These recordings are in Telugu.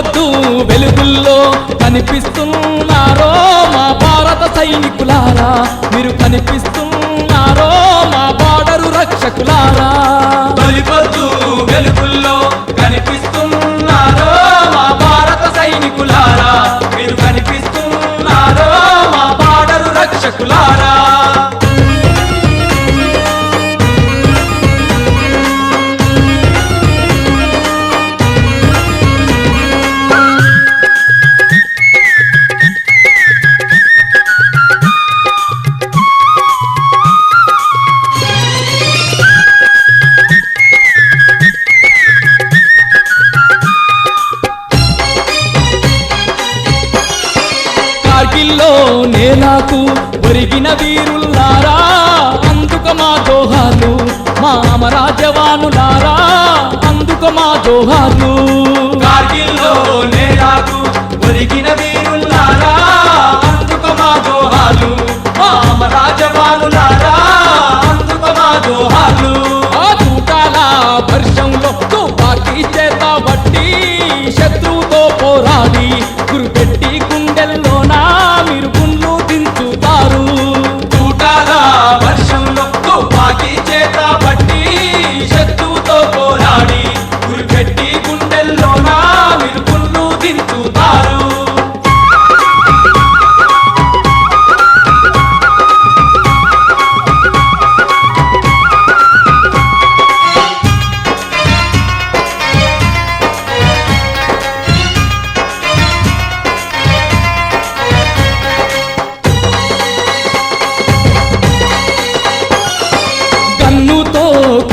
వెలుగుల్లో కనిపిస్తున్నారో మా భారత సైనికులారా. మీరు కనిపిస్తున్నారో నాకు ఒరిగిన వీరుల్లారా అందుక మా దోహాలు మా అమరాజవానులారా అందుక మా దోహాలు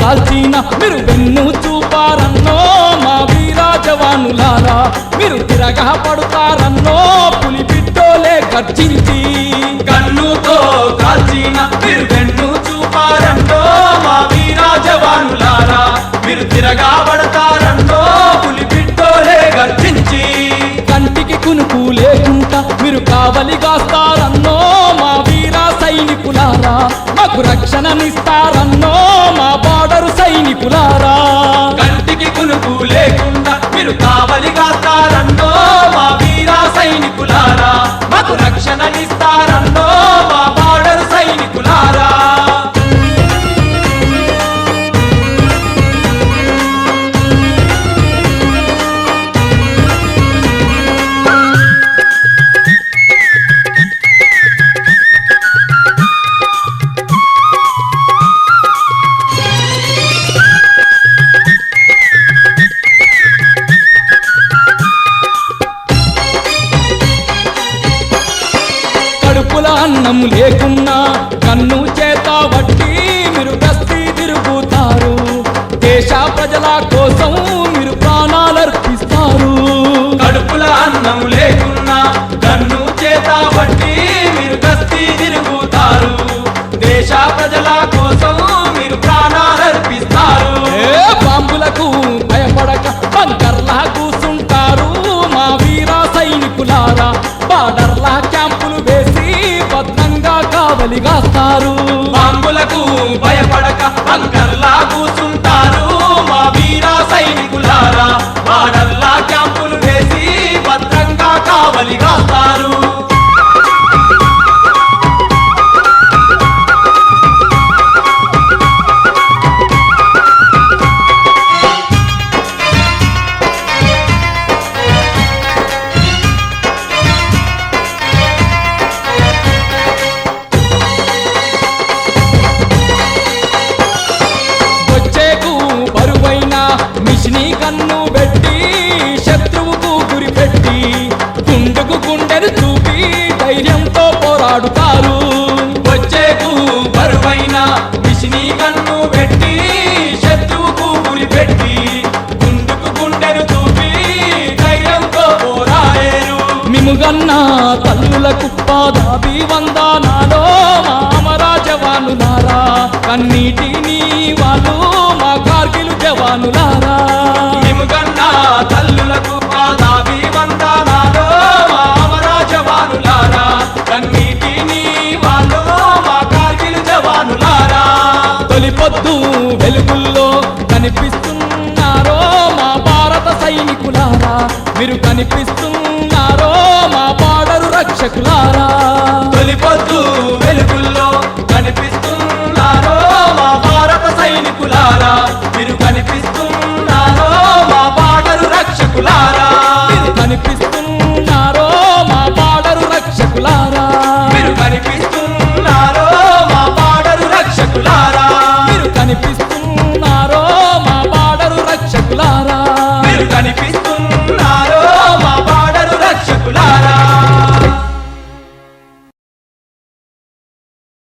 కాల్చిన మీరు వెన్ను చూపారన్నో మా వీరా జవానులారా మీరు తిరగా పడుతారన్నో పులి బిడ్డోలే గర్జించి. కన్నుతో కాల్చిన మీరు వెన్ను చూపారంటో మా వీరా జవానులారా మీరు తిరగా పడతారంటో పులి బిడ్డోలే గర్జించి. కంటికి కునుకు లేకుండా మీరు కావలి కాస్తారన్నో మా వీరా సైనికులారా. మాకు రక్షణనిస్తారన్నో కడుపుల కావలిగాస్తారు బాంబులకు భయపడక బంకర్లా కూర్చుంటారు పోరాడుతారు వచ్చేకు బరువైన మిషిని కన్ను పెట్టి శత్రువుకు గురి పెట్టి గుండుకు గుండెను చూపి ధైర్యంతో పోరాడేరు. మిముగన్న కుప్ప దాబి వందనాలో మా అమరా జవానులారా కన్నీటిని వాళ్ళు మా కార్గిలు జవానులా వాళ్ళు వెలుగు